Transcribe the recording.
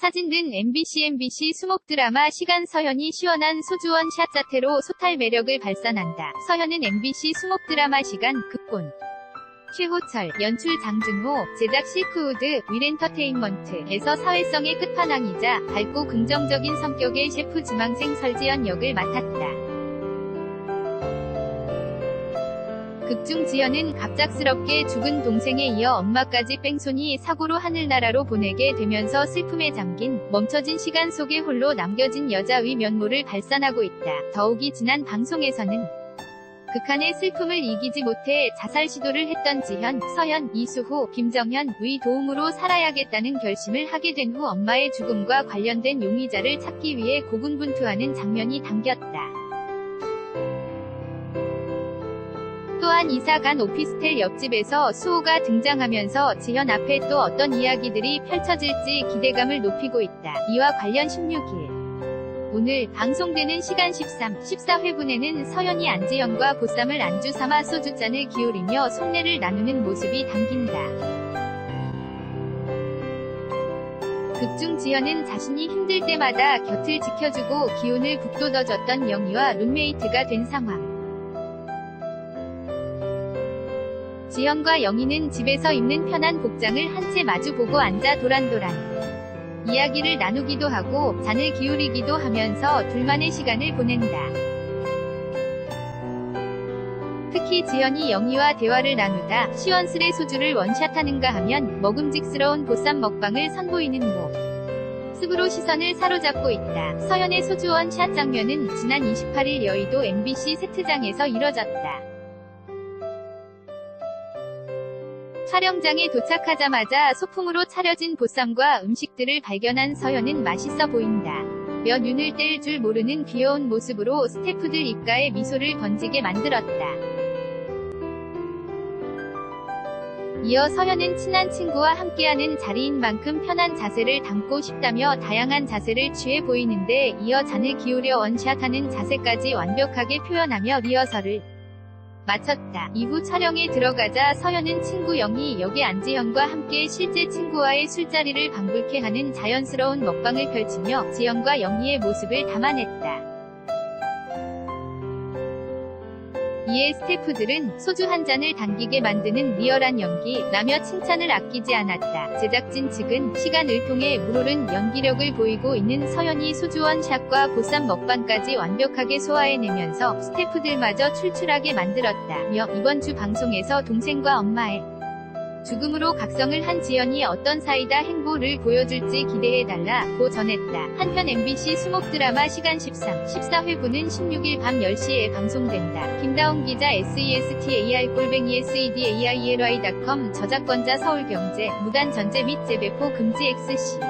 사진 등 MBC MBC 수목 드라마 시간 서현이 시원한 소주원 샷 자태로 소탈 매력을 발산한다. 서현은 MBC 수목 드라마 시간 극본 최호철, 연출 장준호, 제작 실크우드, 윌엔터테인먼트에서 사회성의 끝판왕이자 밝고 긍정적인 성격의 셰프 지망생 설지연 역을 맡았다. 극중 지연은 갑작스럽게 죽은 동생에 이어 엄마까지 뺑소니 사고로 하늘나라로 보내게 되면서 슬픔에 잠긴 멈춰진 시간 속에 홀로 남겨진 여자의 면모를 발산하고 있다. 더욱이 지난 방송에서는 극한의 슬픔을 이기지 못해 자살 시도를 했던 지현, 서현, 이수호, 김정현의 도움으로 살아야겠다는 결심을 하게 된 후 엄마의 죽음과 관련된 용의자를 찾기 위해 고군분투하는 장면이 담겼다. 또한 이사 간 오피스텔 옆집에서 수호가 등장하면서 지현 앞에 또 어떤 이야기들이 펼쳐질지 기대감을 높이고 있다. 이와 관련 16일 오늘 방송되는 시간 13, 14회분에는 서현이 안지현과 보쌈을 안주 삼아 소주잔을 기울이며 속내를 나누는 모습이 담긴다. 극중 지현은 자신이 힘들 때마다 곁을 지켜주고 기운을 북돋아줬던 영희와 룸메이트가 된 상황. 지현과 영희는 집에서 입는 편한 복장을 한 채 마주보고 앉아 도란도란. 이야기를 나누기도 하고 잔을 기울이기도 하면서 둘만의 시간을 보낸다. 특히 지연이 영희와 대화를 나누다 시원스레 소주를 원샷하는가 하면 먹음직스러운 보쌈 먹방을 선보이는 모습으로 시선을 사로잡고 있다. 서연의 소주 원 샷 장면은 지난 28일 여의도 MBC 세트장에서 이뤄졌다. 촬영장에 도착하자마자 소품으로 차려진 보쌈과 음식들을 발견한 서연은 맛있어 보인다. 몇 윤을 뗄 줄 모르는 귀여운 모습으로 스태프들 입가에 미소를 번지게 만들었다. 이어 서연은 친한 친구와 함께하는 자리인 만큼 편한 자세를 담고 싶다며 다양한 자세를 취해 보이는데 이어 잔을 기울여 원샷하는 자세까지 완벽하게 표현하며 리허설을 마쳤다. 이후 촬영에 들어가자 서현은 친구 영희 역의 안지현과 함께 실제 친구와의 술자리를 방불케 하는 자연스러운 먹방을 펼치며 지현과 영희의 모습을 담아냈다. 이에 스태프들은 소주 한 잔을 당기게 만드는 리얼한 연기, 라며 칭찬을 아끼지 않았다. 제작진 측은 시간을 통해 물오른 연기력을 보이고 있는 서현이 소주원 샷과 보쌈 먹방까지 완벽하게 소화해내면서 스태프들마저 출출하게 만들었다며 이번 주 방송에서 동생과 엄마의 죽음으로 각성을 한 지연이 어떤 사이다 행보를 보여줄지 기대해달라 고 전했다. 한편 MBC 수목 드라마 시간 13, 14회분은 16일 밤 10시에 방송된다. 김다운 기자 SESTAR-SEDAIELY.com 저작권자 서울경제 무단 전제 및 재배포 금지 XC